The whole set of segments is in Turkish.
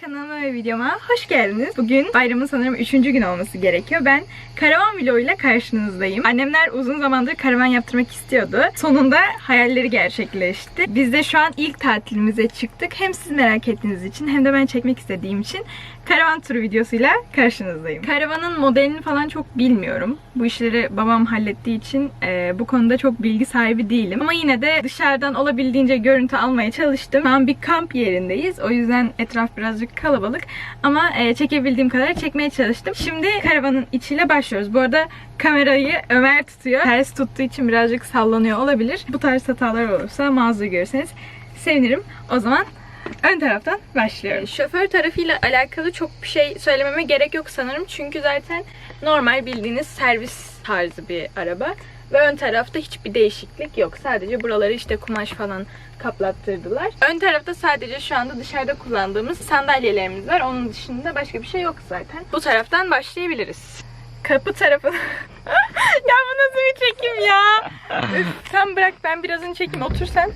kanalıma ve videoma hoş geldiniz. Bugün bayramın sanırım 3. gün olması gerekiyor. Ben karavan vloguyla karşınızdayım. Annemler uzun zamandır karavan yaptırmak istiyordu. Sonunda hayalleri gerçekleşti. Biz de şu an ilk tatilimize çıktık. Hem siz merak ettiğiniz için hem de ben çekmek istediğim için karavan turu videosuyla karşınızdayım. Karavanın modelini falan çok bilmiyorum. Bu işleri babam hallettiği için e, bu konuda çok bilgi sahibi değilim. Ama yine de dışarıdan olabildiğince görüntü almaya çalıştım. Şu an bir kamp yerindeyiz. O yüzden etraf birazcık kalabalık. Ama e, çekebildiğim kadar çekmeye çalıştım. Şimdi karavanın içiyle başlıyoruz. Bu arada kamerayı Ömer tutuyor. Ters tuttuğu için birazcık sallanıyor olabilir. Bu tarz hatalar olursa mazur görürseniz sevinirim. O zaman ön taraftan başlıyorum. Şoför tarafıyla alakalı çok bir şey söylememe gerek yok sanırım. Çünkü zaten normal bildiğiniz servis tarzı bir araba. Ve ön tarafta hiçbir değişiklik yok. Sadece buraları işte kumaş falan kaplattırdılar. Ön tarafta sadece şu anda dışarıda kullandığımız sandalyelerimiz var. Onun dışında başka bir şey yok zaten. Bu taraftan başlayabiliriz. Kapı tarafı... ya bu nasıl bir çekim ya? Üf, sen bırak ben birazını çekeyim. Otur sen.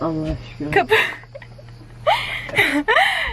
Allah aşkına. Kapı.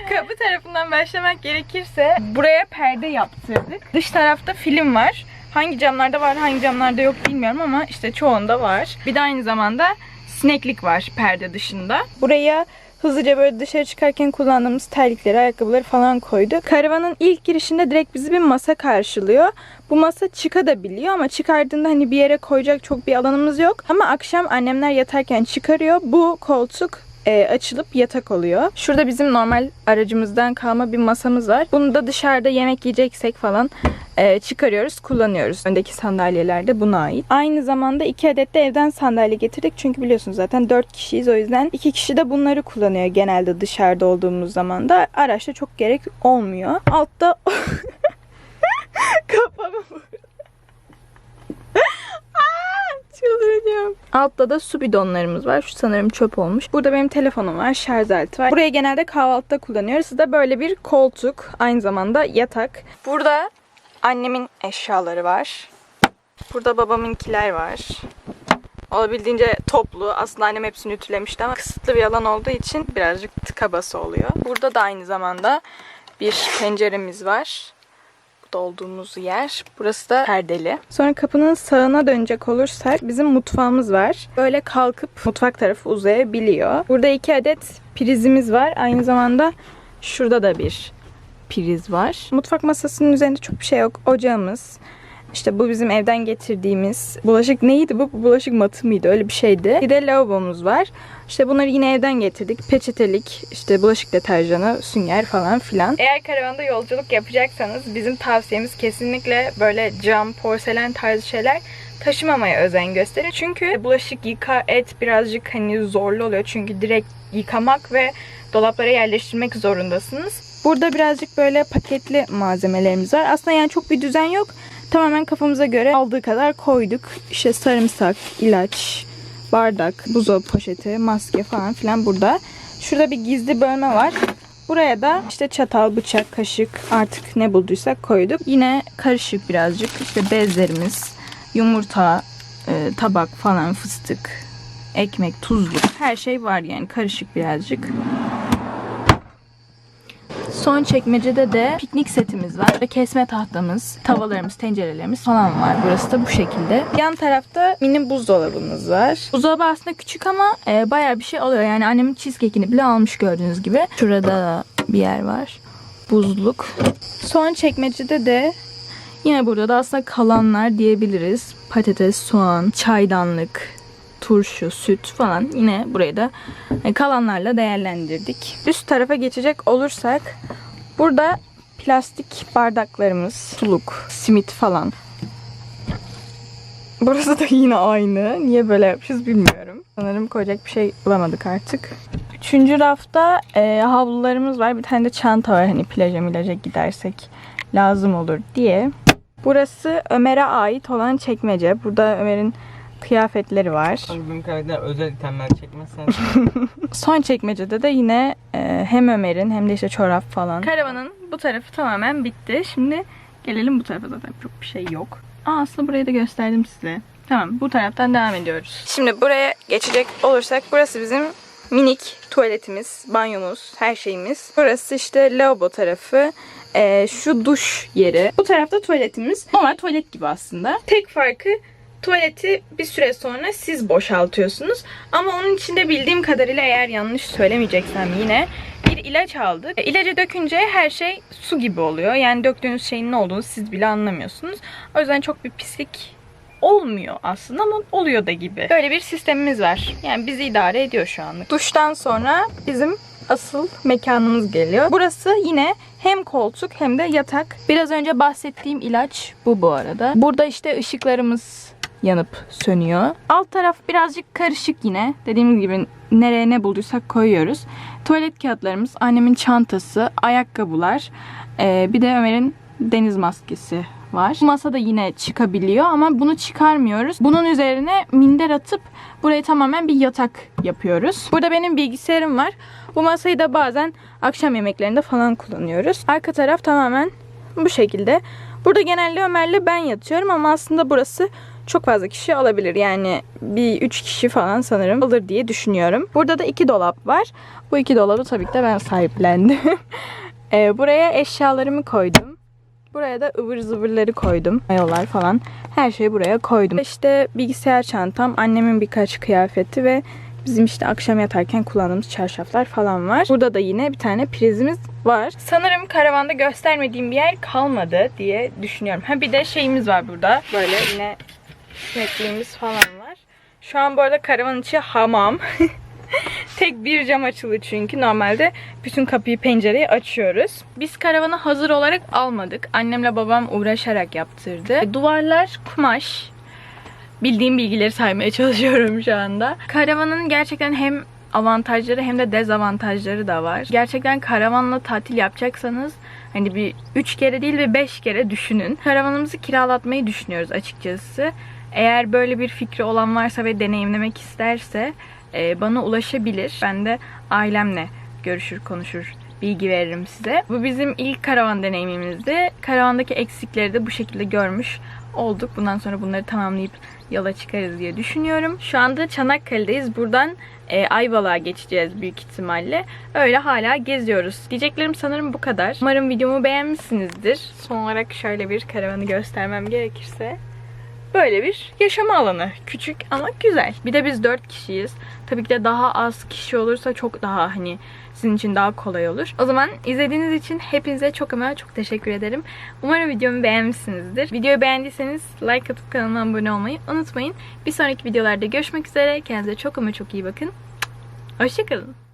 Kapı tarafından başlamak gerekirse buraya perde yaptırdık. Dış tarafta film var. Hangi camlarda var, hangi camlarda yok bilmiyorum ama işte çoğunda var. Bir de aynı zamanda sineklik var perde dışında. Buraya hızlıca böyle dışarı çıkarken kullandığımız terlikleri, ayakkabıları falan koyduk. Karavanın ilk girişinde direkt bizi bir masa karşılıyor. Bu masa çıkabiliyor ama çıkardığında hani bir yere koyacak çok bir alanımız yok. Ama akşam annemler yatarken çıkarıyor. Bu koltuk e, açılıp yatak oluyor. Şurada bizim normal aracımızdan kalma bir masamız var. Bunu da dışarıda yemek yiyeceksek falan e, çıkarıyoruz, kullanıyoruz. Öndeki sandalyeler de buna ait. Aynı zamanda iki adet de evden sandalye getirdik. Çünkü biliyorsunuz zaten dört kişiyiz. O yüzden iki kişi de bunları kullanıyor genelde dışarıda olduğumuz zaman da. Araçta çok gerek olmuyor. Altta kafamı Çıldıracağım. Altta da su bidonlarımız var. Şu sanırım çöp olmuş. Burada benim telefonum var. Şarj aleti var. Buraya genelde kahvaltıda kullanıyoruz. Burada böyle bir koltuk. Aynı zamanda yatak. Burada annemin eşyaları var. Burada babamınkiler var. Olabildiğince toplu. Aslında annem hepsini ütülemişti ama kısıtlı bir alan olduğu için birazcık tıka basa oluyor. Burada da aynı zamanda bir penceremiz var burada olduğumuz yer. Burası da perdeli. Sonra kapının sağına dönecek olursak bizim mutfağımız var. Böyle kalkıp mutfak tarafı uzayabiliyor. Burada iki adet prizimiz var. Aynı zamanda şurada da bir priz var. Mutfak masasının üzerinde çok bir şey yok. Ocağımız. İşte bu bizim evden getirdiğimiz bulaşık neydi bu? Bu bulaşık matı mıydı? Öyle bir şeydi. Bir de lavabomuz var. İşte bunları yine evden getirdik. Peçetelik, işte bulaşık deterjanı, sünger falan filan. Eğer karavanda yolculuk yapacaksanız bizim tavsiyemiz kesinlikle böyle cam, porselen tarzı şeyler taşımamaya özen gösterin. Çünkü bulaşık yıka et birazcık hani zorlu oluyor. Çünkü direkt yıkamak ve dolaplara yerleştirmek zorundasınız. Burada birazcık böyle paketli malzemelerimiz var. Aslında yani çok bir düzen yok. Tamamen kafamıza göre aldığı kadar koyduk. İşte sarımsak, ilaç, bardak, buzdolabı poşeti, maske falan filan burada. Şurada bir gizli bölme var. Buraya da işte çatal, bıçak, kaşık artık ne bulduysak koyduk. Yine karışık birazcık. İşte bezlerimiz, yumurta, e, tabak falan, fıstık, ekmek, tuzluk her şey var yani karışık birazcık. Son çekmecede de piknik setimiz var. Ve Kesme tahtamız, tavalarımız, tencerelerimiz falan var. Burası da bu şekilde. Yan tarafta mini buzdolabımız var. Buzdolabı aslında küçük ama e, bayağı bir şey alıyor. Yani annemin cheesecake'ini bile almış gördüğünüz gibi. Şurada da bir yer var. Buzluk. Son çekmecede de yine burada da aslında kalanlar diyebiliriz. Patates, soğan, çaydanlık, turşu, süt falan yine burayı da e, kalanlarla değerlendirdik. Üst tarafa geçecek olursak burada plastik bardaklarımız, suluk, simit falan. Burası da yine aynı. Niye böyle yapmışız bilmiyorum. Sanırım koyacak bir şey bulamadık artık. Üçüncü rafta e, havlularımız var. Bir tane de çanta var hani plaja milaja gidersek lazım olur diye. Burası Ömer'e ait olan çekmece. Burada Ömer'in kıyafetleri var. Benim karakter özel itemler çekmezsen Son çekmecede de yine e, hem Ömer'in hem de işte çorap falan. Karavanın bu tarafı tamamen bitti. Şimdi gelelim bu tarafa zaten çok bir şey yok. Aa, aslında burayı da gösterdim size. Tamam bu taraftan devam ediyoruz. Şimdi buraya geçecek olursak burası bizim minik tuvaletimiz, banyomuz, her şeyimiz. Burası işte lavabo tarafı. Ee, şu duş yeri. Bu tarafta tuvaletimiz. Normal tuvalet gibi aslında. Tek farkı tuvaleti bir süre sonra siz boşaltıyorsunuz. Ama onun içinde bildiğim kadarıyla eğer yanlış söylemeyeceksem yine bir ilaç aldık. E, İlacı dökünce her şey su gibi oluyor. Yani döktüğünüz şeyin ne olduğunu siz bile anlamıyorsunuz. O yüzden çok bir pislik olmuyor aslında ama oluyor da gibi. Böyle bir sistemimiz var. Yani bizi idare ediyor şu anlık. Duştan sonra bizim asıl mekanımız geliyor. Burası yine hem koltuk hem de yatak. Biraz önce bahsettiğim ilaç bu bu arada. Burada işte ışıklarımız yanıp sönüyor. Alt taraf birazcık karışık yine. Dediğim gibi nereye ne bulduysak koyuyoruz. Tuvalet kağıtlarımız, annemin çantası, ayakkabılar, ee, bir de Ömer'in deniz maskesi var. Bu masa da yine çıkabiliyor ama bunu çıkarmıyoruz. Bunun üzerine minder atıp buraya tamamen bir yatak yapıyoruz. Burada benim bilgisayarım var. Bu masayı da bazen akşam yemeklerinde falan kullanıyoruz. Arka taraf tamamen bu şekilde. Burada genelde Ömer'le ben yatıyorum ama aslında burası çok fazla kişi alabilir. Yani bir üç kişi falan sanırım alır diye düşünüyorum. Burada da iki dolap var. Bu iki dolabı tabii ki de ben sahiplendim. Ee, buraya eşyalarımı koydum. Buraya da ıvır zıvırları koydum. Mayolar falan. Her şeyi buraya koydum. İşte bilgisayar çantam, annemin birkaç kıyafeti ve bizim işte akşam yatarken kullandığımız çarşaflar falan var. Burada da yine bir tane prizimiz var. Sanırım karavanda göstermediğim bir yer kalmadı diye düşünüyorum. Ha bir de şeyimiz var burada. Böyle yine sinekliğimiz falan var. Şu an bu arada karavan içi hamam. Tek bir cam açılı çünkü normalde bütün kapıyı pencereyi açıyoruz. Biz karavanı hazır olarak almadık. Annemle babam uğraşarak yaptırdı. Duvarlar kumaş. Bildiğim bilgileri saymaya çalışıyorum şu anda. Karavanın gerçekten hem avantajları hem de dezavantajları da var. Gerçekten karavanla tatil yapacaksanız hani bir 3 kere değil ve 5 kere düşünün. Karavanımızı kiralatmayı düşünüyoruz açıkçası. Eğer böyle bir fikri olan varsa ve deneyimlemek isterse e, bana ulaşabilir. Ben de ailemle görüşür konuşur bilgi veririm size. Bu bizim ilk karavan deneyimimizdi. Karavandaki eksikleri de bu şekilde görmüş olduk. Bundan sonra bunları tamamlayıp yola çıkarız diye düşünüyorum. Şu anda Çanakkale'deyiz. Buradan e, Ayvalık'a geçeceğiz büyük ihtimalle. Öyle hala geziyoruz. Diyeceklerim sanırım bu kadar. Umarım videomu beğenmişsinizdir. Son olarak şöyle bir karavanı göstermem gerekirse. Böyle bir yaşama alanı. Küçük ama güzel. Bir de biz 4 kişiyiz. Tabii ki de daha az kişi olursa çok daha hani sizin için daha kolay olur. O zaman izlediğiniz için hepinize çok ama çok teşekkür ederim. Umarım videomu beğenmişsinizdir. Videoyu beğendiyseniz like atıp kanalıma abone olmayı unutmayın. Bir sonraki videolarda görüşmek üzere. Kendinize çok ama çok iyi bakın. Hoşçakalın.